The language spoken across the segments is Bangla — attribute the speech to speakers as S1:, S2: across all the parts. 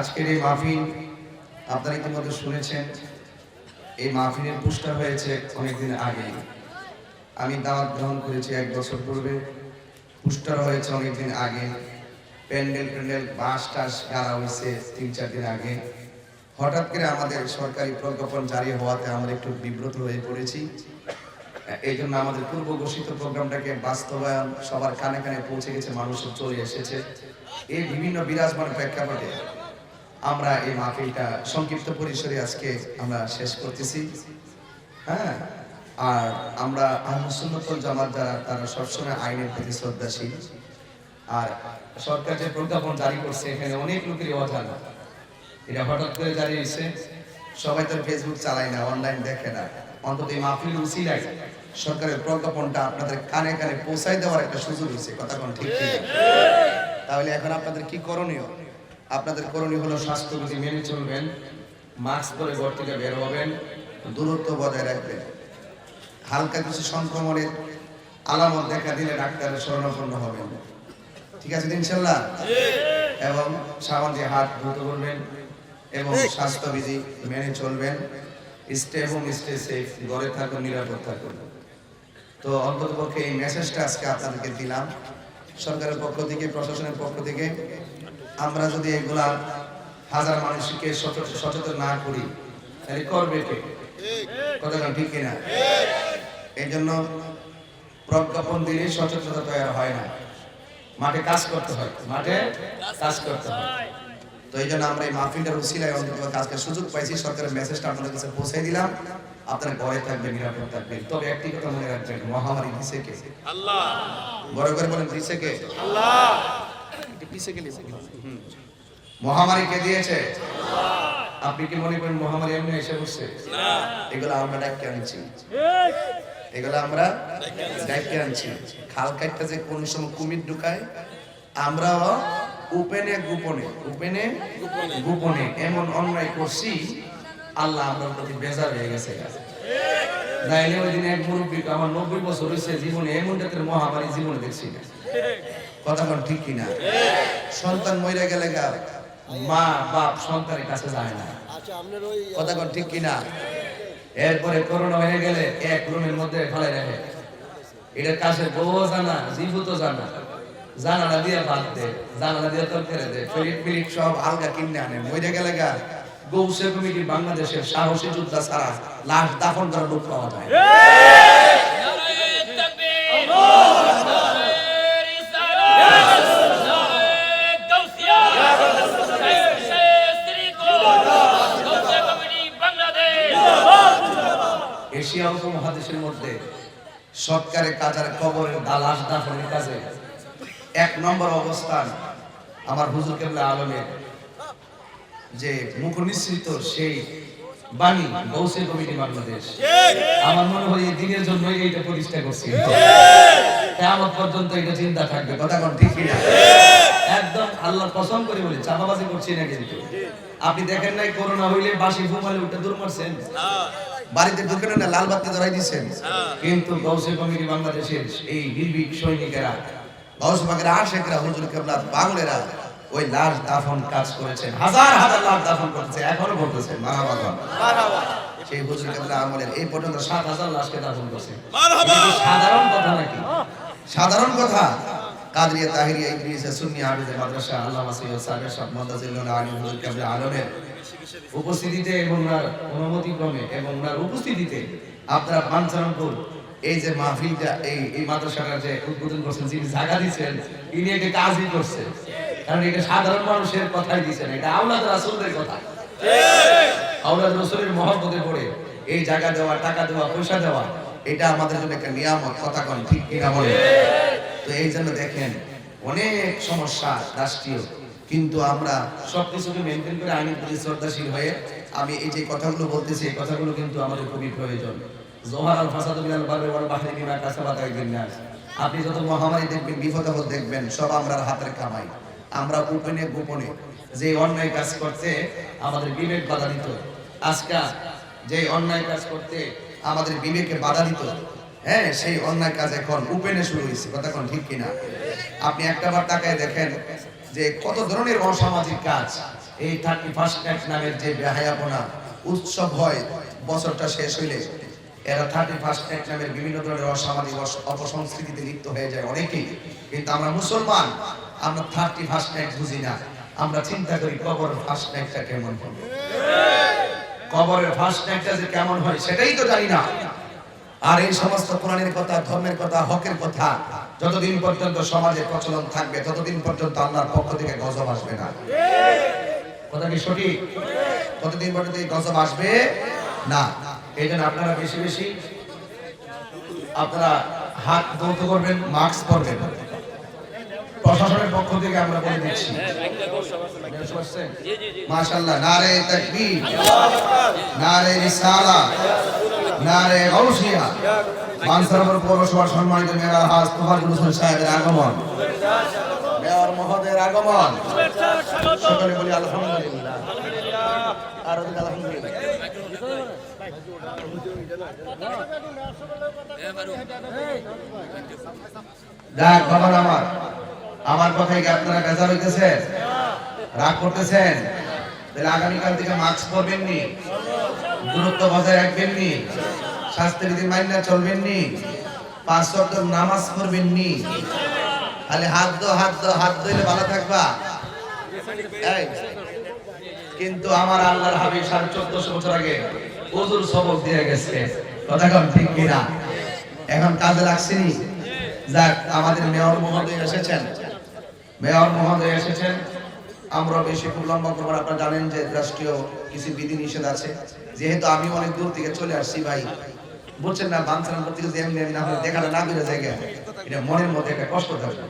S1: আজকের এই মাহফিল আপনারা ইতিমধ্যে শুনেছেন। এই মাহফিলের পুষ্টা হয়েছে অনেকদিন আগে। আমি দাওয়াত গ্রহণ করেছি এক বছর পূর্বে। পুষ্টার হয়েছে অনেকদিন আগে। প্যান্ডেল প্যান্ডেল বাঁশ টাস গাড়া হয়েছে তিন চার দিন আগে। হঠাৎ করে আমাদের সরকারি প্রজ্ঞাপন জারি হওয়াতে আমরা একটু বিব্রত হয়ে পড়েছি। এই জন্য আমাদের পূর্ব ঘোষিত প্রোগ্রামটাকে বাস্তবায়ন সবার কানে কানে পৌঁছে গেছে, মানুষের চলে এসেছে। এই বিভিন্ন বিরাজমান প্রেক্ষাপটে আমরা এই মাহফিলটা সংক্ষিপ্ত পরিসরে আজকে আমরা শেষ করতেছি। হ্যাঁ? আর আমরা আহমদুল্লাহ জামাত যারা তারা সবসময় আইনের প্রতি শ্রদ্ধাশীল। আর সরকার যে প্রজ্ঞাপন জারি করছে এখানে অনেক লোকেরই অজানা। এটা হঠাৎ করে জারি হয়েছে। সবাই তো ফেসবুক চালায় না অনলাইন দেখে না। অন্তত এই মাহফিল উচিলাই সরকারের প্রজ্ঞাপনটা আপনাদের কানে কানে পৌঁছাই দেওয়ার একটা সুযোগ হয়েছে। কথা কোন? ঠিক। তাহলে এখন আপনাদের কি করণীয়? আপনাদের করণীয় হলো স্বাস্থ্যবিধি মেনে চলবেন মাস্ক পরে ঘর থেকে বের হবেন দূরত্ব বজায় রাখবেন। হালকা কিছু সংক্রমণের আলামত দেখা দিলে ডাক্তারের শরণাপন্ন হবেন। ঠিক আছে ইনশাল্লাহ? এবং সাবান দিয়ে হাত ধুতে করবেন এবং স্বাস্থ্যবিধি মেনে চলবেন। স্টে হোম স্টে সেফ ঘরে থাকুন নিরাপদ থাকুন। তো অন্তত পক্ষে এই মেসেজটা আজকে আপনাদেরকে দিলাম। সরকারের পক্ষ থেকে প্রশাসনের পক্ষ থেকে আমরা যদি এগুলা হাজার মানুষকে সচেতন সচেতন না করি তাহলে করবে কে? কথাটা ঠিক কিনা? এই জন্য প্রজ্ঞাপন দিলে সচেতনতা তৈরি হয় না। মাঠে কাজ করতে হয়। মাঠে কাজ করতে হয়। তো এই জন্য আমরা এই মাহফিলটার উসিলায় অন্তত কাজকে সুযোগ পাইছি। সরকারের মেসেজটা আপনাদের কাছে পৌঁছে দিলাম। আপনারা ঘরে থাকবেন নিরাপদ থাকবেন। তবে একটি কথা মনে রাখবেন মহামারী দিছে কে?
S2: আল্লাহ।
S1: বড় করে বলেন দিছে কে?
S2: আল্লাহ।
S1: একটু পিছে গেলে হুম। মহামারী কে দিয়েছে? আপনি কি মনে করেন মহামারী এমনি এসে বসছে? এগুলো আমরা ডাক্তার আনছি। এগুলো আমরা ডাক্তার আনছি। খাল কাটটা যে কোন সময় কুমির ঢুকায় আমরাও উপেনে গোপনে উপেনে গোপনে। এমন অন্যায় করছি আল্লাহ আমরা প্রতি বেজার হয়ে গেছে। ওই দিন এক মুরব্বী আমার নব্বই বছর হয়েছে জীবনে এমন জাতের মহামারী জীবনে দেখছি না। কথা কোন ঠিক কিনা সন্তান মরে গেলে মা বাপ সন্তানের কাছে যায় না। কথা কোন ঠিক কিনা এরপরে করোনা হয়ে গেলে এক রুমের মধ্যে ফেলে রাখে। এটার কাছে বউ জানা জীবু তো জানা। জানালা দিয়ে বাদ দে জানালা দিয়ে তরকারি দে ফেরিট ফিরিট সব আলগা কিনে আনে। মরে গেলে গা গৌসে কমিটি বাংলাদেশের সাহসী যোদ্ধা ছাড়া লাশ দাফন করার লোক পাওয়া যায়। মধ্যে কাজে এক নম্বর অবস্থান আমার হুজুর কেবলা আলমের। যে মুখ নিঃসৃত সেই বাণী গৌসে কমিটি বাংলাদেশ। আমার মনে হয় এই দিনের জন্যই এইটা প্রতিষ্ঠা করছি। কেমন পর্যন্ত এটা চিন্তা থাকবে, কথা কোন ঠিক একদম আল্লাহ করে চাপাবাজি করছি না কিন্তু। আপনি দেখেন নাই, করোনা হইলে বাসি উঠে দূর মারছেন। বাড়িতে ঢুকে না, লাল বাতি ধরাই দিচ্ছেন। কিন্তু গৌসে কমিটি বাংলাদেশের এই নির্ভীক সৈনিকেরা গৌস বাগের আশেকরা, হুজুর কেবলা বাংলেরা ওই লাশ দাফন কাজ করেছেন হাজার হাজার লাশ দাফন করতেছে এখনও করতেছেন মারাবাগন সেই হুজুর কেবলা আমলের এই পর্যন্ত সাত হাজার লাশকে দাফন করছে। সাধারণ কথা নাকি? সাধারণ কথা? কাদরিয়া তাহিরিয়া ইদ্রিসা সুন্নি আবিদে মাদ্রাসা আল্লামা সৈয়দ সাহেব সাহেব মুহাদ্দিসুল্লাহ আলী হুজুর কেবলা আলমের উপস্থিতিতে এবং ওনার অনুমতি ক্রমে এবং ওনার উপস্থিতিতে আপনারা পাঞ্চানপুর এই যে মাহফিলটা এই এই মাদ্রাসাটা যে উদ্বোধন করছেন যিনি জায়গা দিচ্ছেন ইনি এটা কাজই করছেন কারণ এটা সাধারণ মানুষের কথাই দিচ্ছেন এটা আউলাদ রাসূলদের কথা। আউলাদ রাসূলের মহব্বতে পড়ে এই জায়গা দেওয়া টাকা দেওয়া পয়সা দেওয়া এটা আমাদের জন্য একটা নিয়ামত কথা কোন ঠিক কিনা বলে তো এই জন্য দেখেন অনেক সমস্যা রাষ্ট্রীয় কিন্তু আমরা সবকিছুকে মেনটেন করে আইনের প্রতি শ্রদ্ধাশীল হয়ে আমি এই যে কথাগুলো বলতেছি এই কথাগুলো কিন্তু আমাদের খুবই প্রয়োজন। জোহার আল ফাসাদ বিনাল বারে ওয়াল বাহরি বিমা কাসাবাত নাস। আপনি যত মহামারী দেখবেন বিপদ দেখবেন সব আমরা হাতের কামাই। আমরা গোপনে গোপনে যে অন্যায় কাজ করতে আমাদের বিবেক বাধা দিত, আজকা যে অন্যায় কাজ করতে আমাদের বিবেকে বাধা দিত হ্যাঁ সেই অন্যায় কাজ এখন উপেনে শুরু হয়েছে, কথা কোন ঠিক কিনা? আপনি একটা বার তাকায় দেখেন যে কত ধরনের অসামাজিক কাজ এই থার্টি ফার্স্ট নামের যে বেহায়াপনা উৎসব হয়, বছরটা শেষ হইলে এরা থার্টি ফার্স্ট নাইট নামের বিভিন্ন ধরনের অসামাজিক অস- অপসংস্কৃতিতে লিপ্ত হয়ে যায় অনেকেই। কিন্তু আমরা মুসলমান আমরা থার্টি ফার্স্ট নাইট বুঝি না। আমরা চিন্তা করি কবর ফার্স্ট নাইটটা কেমন হবে? কবরের ফার্স্ট নাইটটা যে কেমন হয় সেটাই তো জানি না। আর এই সমস্ত কোরআনের কথা, ধর্মের কথা, হকের কথা, যতদিন পর্যন্ত সমাজে প্রচলন থাকবে, ততদিন পর্যন্ত আল্লাহর পক্ষ থেকে গজব আসবে না। কথা কি সঠিক? ততদিন পর্যন্ত এই গজব আসবে? না। এই জন্য আপনারা বেশি বেশি আপনারা হাত ধৌত করবেন, মাস্ক পরবেন। প্রশাসনের পক্ষ থেকে আমরা বলে দিচ্ছি। মাশাআল্লাহ, নারে তাকবীর, নারে রিসালা, নারে গৌসিয়া মানসরপুর পৌরসভার সম্মানিত মেয়র হাজ তোফাজুল হোসেন সাহেবের আগমন। মেয়র মহোদয়ের আগমন। সকলে বলি আলহামদুলিল্লাহ। আর আলহামদুলিল্লাহ। যাক বাবা আমার আমার কথাই কি আপনারা বেজার হইতেছেন? রাগ করতেছেন? তাহলে আগামীকাল থেকে মাস্ক পরবেন নি দূরত্ব বজায় রাখবেন নি স্বাস্থ্যবিধি মাইনা চলবেন নি পাঁচ ওয়াক্ত নামাজ পড়বেন নি খালি হাত দো হাত দো হাত ধইলে ভালো থাকবা? কিন্তু আমার আল্লাহর হাবিব সাড়ে চোদ্দশো বছর আগে ওজুর সবক দিয়ে গেছে। কথা কম ঠিক কিনা? এখন কাজে লাগছেনি যাক, আমাদের মেয়র মহোদয় এসেছেন। মেয়র মহোদয় এসেছেন। আমরা বেশি খুব লম্বা করব আপনারা জানেন যে রাষ্ট্রীয় কিছু বিধি নিষেধ আছে। যেহেতু আমি অনেক দূর থেকে চলে আসছি ভাই। বলছেন না বাঞ্ছান করতে গেলে এমনি এমনি আপনার দেখাটা না করে জায়গা এটা মনের মধ্যে একটা কষ্ট থাকে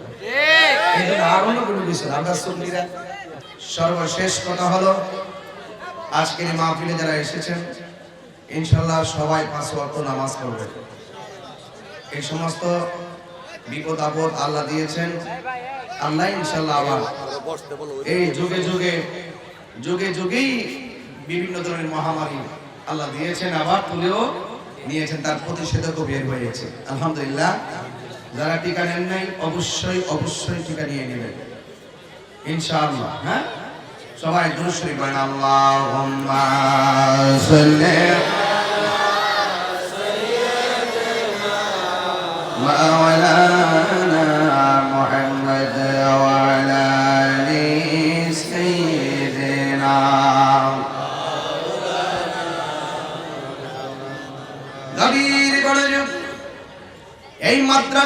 S1: এই জন্য আর অন্য কোনো বিষয় আমরা সুন্নিরা সর্বশেষ কথা হলো, আজকের মাহফিলে যারা এসেছেন ইনশাল্লাহ সবাই পাঁচ ওয়াক্ত নামাজ পড়বে এই সমস্ত বিপদ আপদ আল্লাহ দিয়েছেন। আল্লাহ ইনশাল্লাহ আবার এই যুগে যুগে যুগে যুগেই বিভিন্ন ধরনের মহামারী আল্লাহ দিয়েছেন, আবার তুলেও নিয়েছেন, তার প্রতিষেধকও বের হয়েছে আলহামদুলিল্লাহ, যারা টিকা নেন নাই, অবশ্যই অবশ্যই টিকা নিয়ে নেবেন। ইনশাআল্লাহ হ্যাঁ? সবাই দুরুশ্বরী বলেন, আল্লাহুম্মা সাল্লি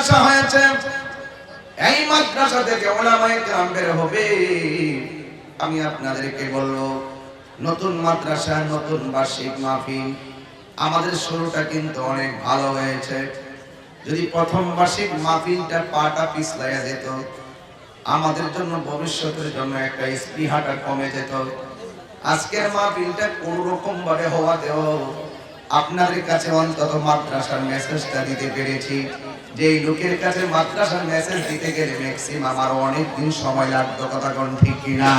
S1: মাদ্রাসা হয়েছে। এই মাদ্রাসা থেকে ওলামায়ে কেরাম বের হবে। আমি আপনাদেরকে বলব, নতুন মাদ্রাসা, নতুন বার্ষিক মাহফিল আমাদের শুরুটা কিন্তু অনেক ভালো হয়েছে। যদি প্রথম বার্ষিক মাহফিলটা পাটা পিছলাইয়া যেত, আমাদের জন্য ভবিষ্যতের জন্য একটা স্পৃহাটা কমে যেত। আজকের মাহফিলটা কোন রকম ভাবে হওয়াতেও আপনাদের কাছে অন্তত মাদ্রাসার মেসেজটা দিতে পেরেছি। যে এই লোকের কাছে মাদ্রাসার মেসেজ দিতে গেলে ম্যাক্সিমাম আরও অনেক দিন সময় লাগতো কথা কোন ঠিক কিনা?